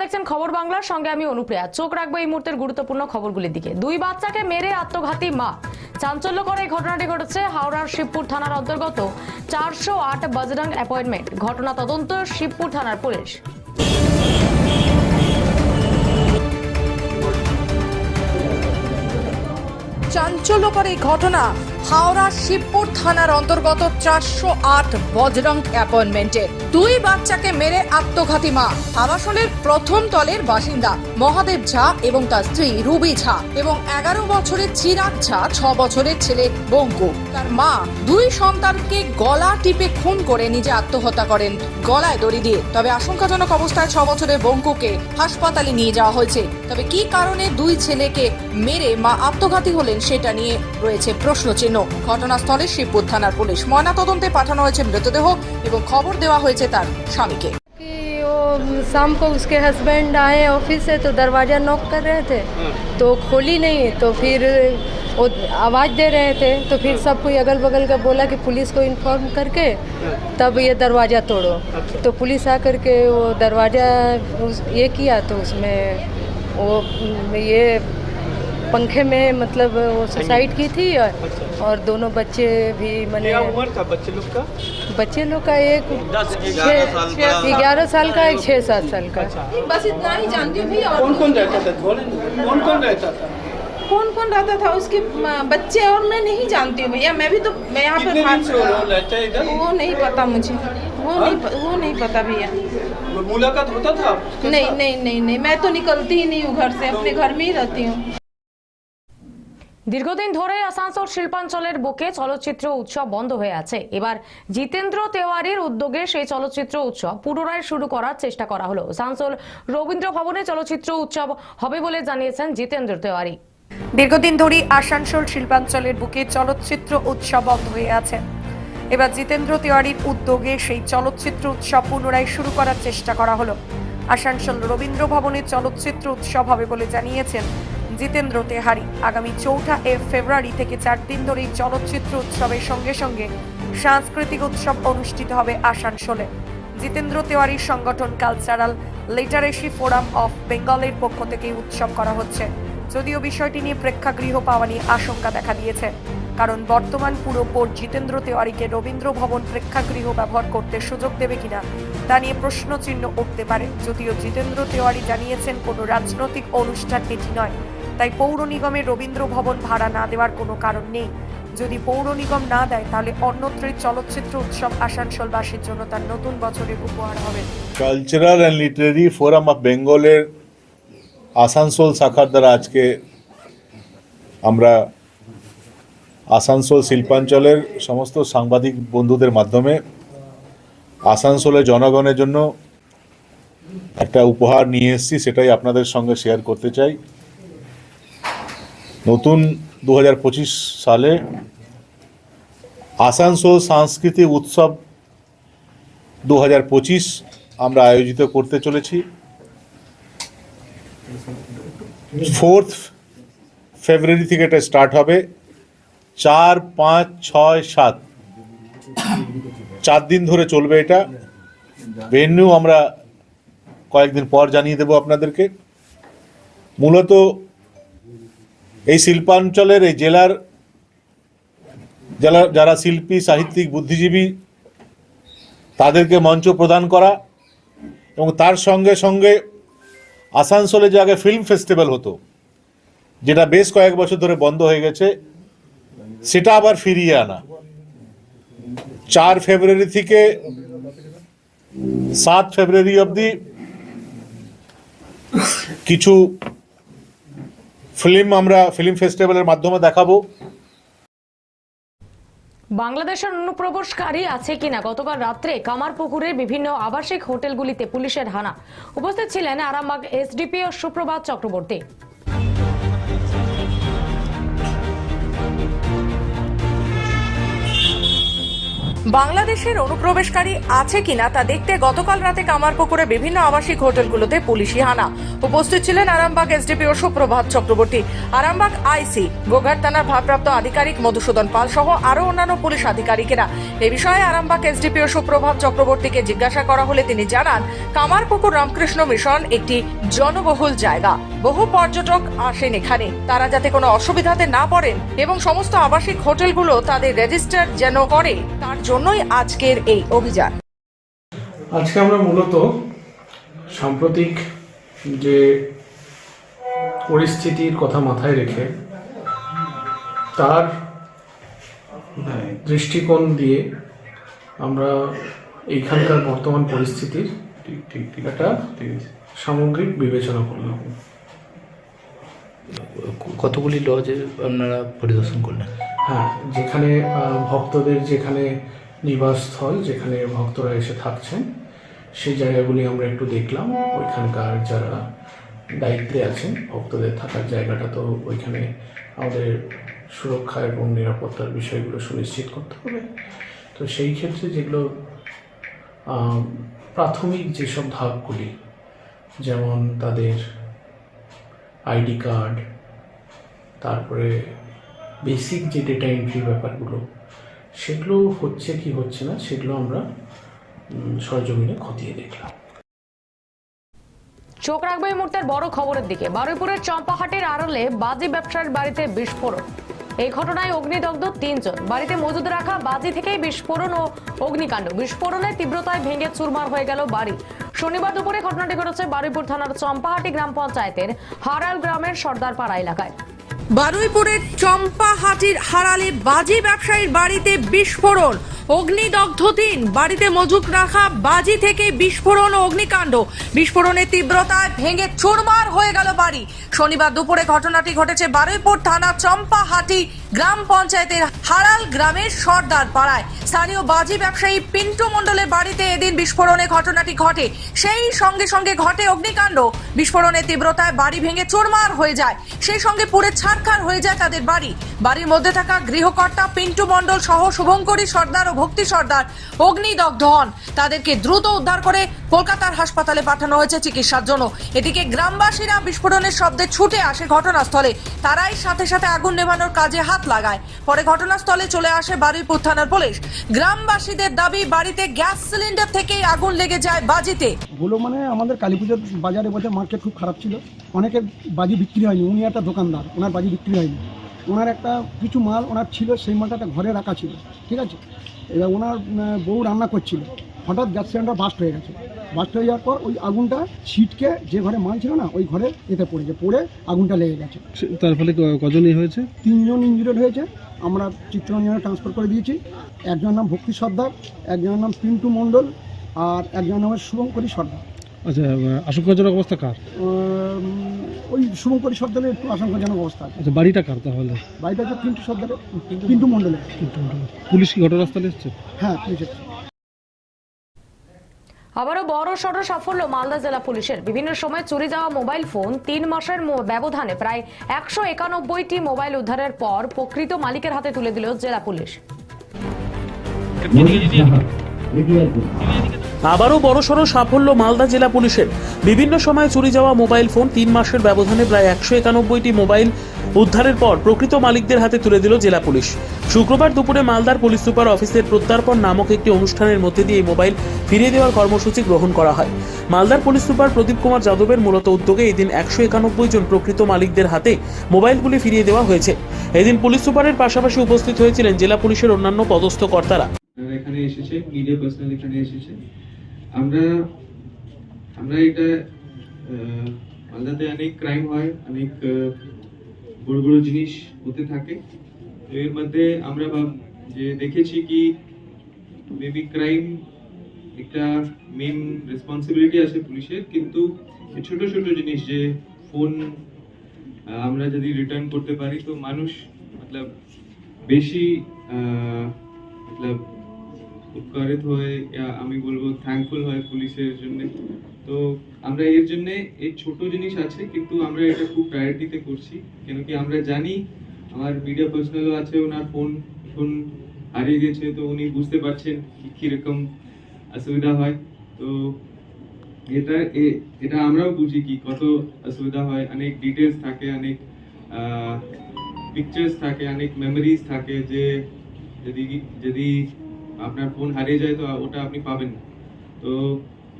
দেখছেন খবর বাংলার সঙ্গে আমি অনুপ্রিয়া। চোখ রাখব এই মুহূর্তের গুরুত্বপূর্ণ খবরগুলির দিকে। দুই বাচ্চাকে মেরে আত্মঘাতী মা। চাঞ্চল্যকর এই ঘটনাটি ঘটেছে হাওড়ার শিবপুর থানার অন্তর্গত চারশো আট বজরং অ্যাপয়েন্টমেন্ট। ঘটনা তদন্ত শিবপুর থানার পুলিশ। চাঞ্চল্যকর এই ঘটনা হাওড়া শিবপুর থানার অন্তর্গত চারশো আট বজরং অ্যাপয়েন্টমেন্টে দুই বাচ্চাকে মেরে আত্মঘাতী মা। আবাসনের প্রথম তলের বাসিন্দা মহাদেব ঝা এবং তার স্ত্রী রুবি ঝা এবং এগারো বছরের চিরাগ ঝা, ছ বছরের ছেলে বঙ্কু। তার মা দুই সন্তানকে গলা টিপে খুন করে নিজে আত্মহত্যা করেন। গলায় দড়ি দিয়ে। তবে আশঙ্কাজনক অবস্থায় ছ বছরের বঙ্কুকে হাসপাতালে নিয়ে যাওয়া হয়েছে। তবে কি কারণে দুই ছেলেকে মেরে মা আত্মঘাতী হলেন সেটা নিয়ে রয়েছে প্রশ্ন প্রশ্নচিহ্ন। ঘটনাস্থলে শিবপুর থানার পুলিশ ময়নাতদন্তে পাঠানো হয়েছে মৃতদেহ এবং খবর দেওয়া হয়েছে তার স্বামীকে कि वो शाम को उसके हस्बैंड आए ऑफिस से तो दरवाज़ा नॉक कर रहे थे तो खोली नहीं तो फिर वो आवाज़ दे रहे थे तो फिर सब कोई अगल बगल का बोला कि पुलिस को इन्फॉर्म करके तब ये दरवाज़ा तोड़ो तो पुलिस आ करके वो दरवाज़ा उस- ये किया तो उसमें वो ये पंखे में मतलब वो सुसाइड की थी और, और दोनों बच्चे भी मैंने उम्र था बच्चे लोग का? बच्चे लोग का एक ग्यारह साल का। एक छः सात साल का। बस इतना ही जानती हूँ कौन कौन रहता था? कौन कौन रहता था? कौन कौन रहता था? उसके बच्चे और मैं नहीं जानती हूँ भैया। मैं भी तो मैं यहाँ पे वो भाग- रहता इधर? वो नहीं पता मुझे। वो नहीं प- वो नहीं पता भैया। मुलाकात होता था? नहीं नहीं नहीं नहीं। मैं तो निकलती ही नहीं हूँ घर से। अपने घर में ही रहती हूँ। দীর্ঘদিন ধরে আসানসোল শিল্পাঞ্চলের বুকে চলচ্চিত্র উৎসব বন্ধ হয়ে আছে। এবার জিতেন্দ্র তেওয়ারির উদ্যোগে সেই চলচ্চিত্র উৎসব পুনরায় শুরু করার চেষ্টা করা হলো। আসানসোল রবীন্দ্র ভবনে চলচ্চিত্র উৎসব হবে বলে জানিয়েছেন জিতেন্দ্র তেওয়ারি। দীর্ঘদিন ধরেই আসানসোল শিল্পাঞ্চলের বুকে চলচ্চিত্র উৎসব বন্ধ হয়ে আছে। এবার জিতেন্দ্র তিওয়ারির উদ্যোগে সেই চলচ্চিত্র উৎসব পুনরায় শুরু করার চেষ্টা করা হলো। আসানসোল রবীন্দ্র ভবনে চলচ্চিত্র উৎসব হবে বলে জানিয়েছেন জিতেন্দ্র তেহারি আগামী চৌঠা এ ফেব্রুয়ারি থেকে চার দিন ধরে চলচ্চিত্র উৎসবের সঙ্গে সঙ্গে সাংস্কৃতিক উৎসব অনুষ্ঠিত হবে আসানসোলে। জিতেন্দ্র তেওয়ারির সংগঠন কালচারাল লিটারেসি ফোরাম অফ বেঙ্গলের পক্ষ থেকে উৎসব করা হচ্ছে। যদিও বিষয়টি নিয়ে প্রেক্ষাগৃহ পাওয়া নিয়ে আশঙ্কা দেখা দিয়েছে। কারণ বর্তমান পুরো বোর্ড জিতেন্দ্র তেওয়ারিকে রবীন্দ্র ভবন প্রেক্ষাগৃহ ব্যবহার করতে সুযোগ দেবে কিনা, তা নিয়ে প্রশ্নচিহ্ন উঠতে পারে। যদিও জিতেন্দ্র তেওয়ারি জানিয়েছেন, কোনো রাজনৈতিক অনুষ্ঠান এটি নয়। তাই পৌর নিগমের রবীন্দ্র ভবন ভাড়া না দেওয়ার কোনো কারণ নেই। যদি পৌর নিগম না দেয়, তাহলে অন্যত্রই চলচ্চিত্র উৎসব আসানসোলবাসীর জন্য তার নতুন বছরের উপহার হবে। Cultural and literary forum of বেঙ্গলের আসানসোল শাখার দ্বারা আজকে আমরা আসানসোল শিল্পাঞ্চলের সমস্ত সাংবাদিক বন্ধুদের মাধ্যমে আসানসোলের জনগণের জন্য একটা উপহার নিয়ে এসেছি, সেটাই আপনাদের সঙ্গে শেয়ার করতে চাই। নতুন দু হাজার পঁচিশ সালে আসানসোল সাংস্কৃতিক উৎসব দু হাজার পঁচিশ আমরা আয়োজিত করতে চলেছি। ফোর্থ ফেব্রুয়ারি থেকে এটা স্টার্ট হবে। চার, পাঁচ, ছয়, সাত। চার দিন ধরে চলবে এটা। ভেন্যু আমরা কয়েকদিন পর জানিয়ে দেব আপনাদেরকে। মূলত এই শিল্পাঞ্চলের এই জেলার জেলার যারা শিল্পী, সাহিত্যিক, বুদ্ধিজীবী, তাদেরকে মঞ্চ প্রদান করা এবং তার সঙ্গে সঙ্গে আসানসোলে যে আগে ফিল্ম ফেস্টিভ্যাল হতো, যেটা বেশ কয়েক বছর ধরে বন্ধ হয়ে গেছে, সেটা আবার ফিরিয়ে আনা। চার ফেব্রুয়ারি থেকে সাত ফেব্রুয়ারি অবধি কিছু ফিল্ম আমরা ফিল্ম ফেস্টিভ্যালের মাধ্যমে দেখাবো। বাংলাদেশের অনুপ্রবেশকারী আছে কিনা? গতকাল রাত্রে কামারপুকুরের বিভিন্ন আবাসিক হোটেলগুলিতে পুলিশের হানা। উপস্থিত ছিলেন আরামবাগ এসডিপি ও সুপ্রভাত চক্রবর্তী। বাংলাদেশের অনুপ্রবেশকারী আছে কিনা তা দেখতে গতকাল রাতে কামারপুকুরে বিভিন্ন আবাসিক হোটেলগুলোতে পুলিশি হানা। উপস্থিত ছিলেন আরামবাগ এসডিপিও সুপ্রভাত চক্রবর্তী। আরামবাগ আইসি, গোঘাট থানার ভারপ্রাপ্ত আধিকারিক মধুসূদন পাল সহ আরও অন্যান্য পুলিশ আধিকারিকেরা। এ বিষয়ে আরামবাগ এসডিপিও সুপ্রভাত চক্রবর্তীকে জিজ্ঞাসা করা হলে তিনি জানান, কামারপুকুর রামকৃষ্ণ মিশন একটি জনবহুল জায়গা। বহু পর্যটক আসেন এখানে। তারা যাতে কোনো অসুবিধাতে না পড়েন এবং সমস্ত আবাসিক হোটেলগুলো তাদের রেজিস্টার যেন করে তার জন্যই আজকের এই অভিযান। আজকে আমরা মূলত সাম্প্রতিক যে পরিস্থিতির কথা মাথায় রেখে তার দৃষ্টিকোণ দিয়ে আমরা এইখানকার বর্তমান পরিস্থিতির একটা সামগ্রিক বিবেচনা করলাম। কতগুলি লজে আপনারা পরিদর্শন করলেন? হ্যাঁ যেখানে ভক্তদের যেখানে নিবাসস্থল, যেখানে ভক্তরা এসে থাকছেন, সেই জায়গাগুলি আমরা একটু দেখলাম। ওইখানকার যারা দায়িত্বে আছেন, ভক্তদের থাকার জায়গাটা তো ওইখানে আমাদের সুরক্ষা এবং নিরাপত্তার বিষয়গুলো সুনিশ্চিত করতে হবে। তো সেই ক্ষেত্রে যেগুলো প্রাথমিক যেসব ধাপগুলি, যেমন তাদের আইডি কার্ড, তারপরে বেসিক যে ডেটা এন্ট্রি ব্যাপারগুলো, সেগুলো হচ্ছে কি হচ্ছে না, সেগুলো আমরা সরজমিনে খতিয়ে দেখলাম। চোখ রাখবে এই মুহূর্তের বড় খবরের দিকে। বারুইপুরের চম্পাহাটের আড়লে বাজি ব্যবসায়ীর বাড়িতে বিস্ফোরণ। এই ঘটনায় অগ্নিদগ্ধ তিনজন। বাড়িতে মজুদ রাখা বাজি থেকেই বিস্ফোরণ ও অগ্নিকাণ্ড। বিস্ফোরণের তীব্রতায় ভেঙে চুরমার হয়ে গেল বাড়ি। শনিবার দুপুরে ঘটনাটি ঘটেছে বারুইপুর থানার চম্পাহাটি গ্রাম পঞ্চায়েতের হারাল গ্রামের সর্দারপাড়া এলাকায়। বারুইপুরের চম্পাহাটির হারালে বাজি ব্যবসায়ীর বাড়িতে বিস্ফোরণ। অগ্নিদগ্ধ তিন, বাড়িতে মজুক রাখা, বাজি থেকে বিস্ফোরণ ও অগ্নিকাণ্ড। বিস্ফোরণের তীব্রতায় ভেঙে চুরমার হয়ে গেল বাড়ি। শনিবার দুপুরে ঘটনাটি ঘটেছে বারুইপুর থানা চম্পাহাটি গ্রাম পঞ্চায়েতের হারাল গ্রামের সর্দার পাড়ায়। স্থানীয় বাজি ব্যবসায়ী পিন্টু মণ্ডলের বাড়িতে এদিন বিস্ফোরণে ঘটনাটি ঘটে। সেই সঙ্গে সঙ্গে ঘটে অগ্নিকাণ্ড। বিস্ফোরণের তীব্রতায় বাড়ি ভেঙে চুরমার হয়ে যায়। সেই সঙ্গে পুড়ে ছারখার হয়ে যায় তাদের বাড়ি। বাড়ির মধ্যে থাকা গৃহকর্তা পিন্টু মণ্ডল সহ শুভঙ্করী সর্দার ও ভক্তি সর্দার অগ্নিদগ্ধ হন। তাদেরকে দ্রুত উদ্ধার করে কলকাতার হাসপাতালে পাঠানো হয়েছে চিকিৎসার জন্য। এদিকে গ্রামবাসীরা বিস্ফোরণের শব্দে ছুটে আসে ঘটনাস্থলে। তারাই সাথে সাথে আগুন নেভানোর কাজে হাত লাগায়। পরে ঘটনাস্থলে চলে আসে বারুইপুর থানার পুলিশ। গ্রামবাসীদের দাবি, বাড়িতে গ্যাস সিলিন্ডার থেকেই আগুন লেগে যায় বাজিতে। হলো মানে আমাদের কালী পুজোর বাজারে বলতে মার্কেট খুব খারাপ ছিল। অনেকের বাজি বিক্রি হয়নি। উনি একটা দোকানদার, ওনার বাজি বিক্রি হয়নি। ওনার একটা কিছু মাল ওনার ছিল সেই মালটা একটা ঘরে রাখা ছিল ঠিক আছে? এবার ওনার বউ রান্না করছিল। হঠাৎ গ্যাস সিলিন্ডার বাস্ট হয়ে গেছে। বাস্ট হয়ে যাওয়ার পর ওই আগুনটা ছিটকে যে ঘরে মাল ছিল না ওই ঘরে এতে পড়েছে পড়ে আগুনটা লেগে গেছে। তার ফলে ক- কজনই হয়েছে? তিনজন ইঞ্জুরিড হয়েছে। আমরা চিত্তরঞ্জনে ট্রান্সফার করে দিয়েছি। একজনের নাম ভক্তি সর্দার একজনের নাম পিন্টু মণ্ডল আর একজনের নাম শুভঙ্করী সর্দার। আচ্ছা আশঙ্কাজনক অবস্থা কার? ওই শুভঙ্করী সর্দারের একটু আশঙ্কাজনক অবস্থা আছে। আচ্ছা বাড়িটা কার তাহলে? বাড়িটা হচ্ছে পিন্টু সর্দারের পিন্টু পুলিশ কি ঘটনাস্থলে এসছে? হ্যাঁ পুলিশের আবারও বড় সড় সাফল্য মালদা জেলা পুলিশের। বিভিন্ন সময় চুরি যাওয়া মোবাইল ফোন তিন মাসের মো- ব্যবধানে প্রায় একশো একানব্বইটি মোবাইল উদ্ধারের পর প্রকৃত মালিকের হাতে তুলে দিল জেলা পুলিশ। আবারও বড়সড় সাফল্য মালদা জেলা পুলিশের। বিভিন্ন সময় চুরি যাওয়া মোবাইল ফোন তিন মাসের ব্যবধানে প্রায় একশো একানব্বইটি মোবাইল উদ্ধারের পর প্রকৃত মালিকদের হাতে তুলে দিল জেলা পুলিশ। শুক্রবার দুপুরে মালদার পুলিশ সুপার অফিসের প্রত্যার্পণ নামক একটি অনুষ্ঠানের মধ্যে দিয়ে এই মোবাইল ফিরিয়ে দেওয়ার কর্মসূচি গ্রহণ করা হয়। মালদার পুলিশ সুপার প্রদীপ কুমার যাদবের মূলত উদ্যোগে এদিন একশো একানব্বই জন প্রকৃত মালিকদের হাতে মোবাইলগুলি ফিরিয়ে দেওয়া হয়েছে। এদিন পুলিশ সুপারের পাশাপাশি উপস্থিত হয়েছিলেন জেলা পুলিশের অন্যান্য পদস্থ কর্তারা। এখানে এসেছে এখানে এসেছে। আমরা আমরা এটা মালদাতে অনেক ক্রাইম হয়, অনেক বড় বড় জিনিস হতে থাকে। তো এর মধ্যে আমরা যে দেখেছি কি মেবি ক্রাইম একটা মেন রেসপন্সিবিলিটি আছে পুলিশের, কিন্তু ছোট ছোট জিনিস যে ফোন আমরা যদি রিটার্ন করতে পারি, তো মানুষ, মতলব বেশি মতলব উপকারিত হয় আমি বলব থ্যাঙ্কফুল হয় পুলিশের জন্য। তো আমরা এর জন্য, এই ছোট জিনিস আছে, কিন্তু আমরা এটা খুব প্রায়োরিটিতে করছি। কেন কি আমরা জানি, আমার মিডিয়া পার্সোনালও আছে, ওনার ফোন এখন হারিয়ে গেছে, তো উনি বুঝতে পারছেন কীরকম অসুবিধা হয়। তো এটা এটা আমরাও বুঝি কি, কত অসুবিধা হয়। অনেক ডিটেলস থাকে, অনেক পিকচার্স থাকে, অনেক মেমোরিজ থাকে যে, যদি যদি আপনার ফোন হারিয়ে যায় তো ওটা আপনি পাবেন না। তো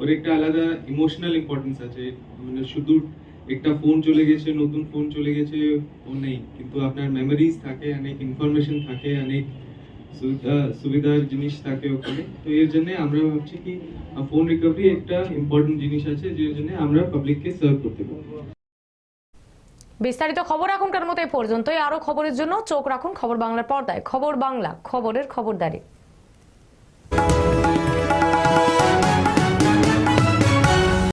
ওর একটা আলাদা ইমোশনাল ইম্পর্টেন্স আছে। মানে শুধু একটা ফোন চলে গেছে, নতুন ফোন চলে গেছে, ও নেই। কিন্তু আপনার মেমোরিজ থাকে, অনেক ইনফরমেশন থাকে, অনেক সুবিধা, সুবিধার জিনিস থাকে ওখানে। তো এর জন্য আমরা ভাবছি কি ফোন রিকভারি একটা ইম্পর্টেন্ট জিনিস আছে, যে জন্য আমরা পাবলিককে সার্ভ করতে পারি বিস্তারিত খবর এখনকার মতো এই পর্যন্তই। আরও খবরের জন্য চোখ রাখুন খবর বাংলার পর্দায়। খবর বাংলা, খবরের খবরদারি।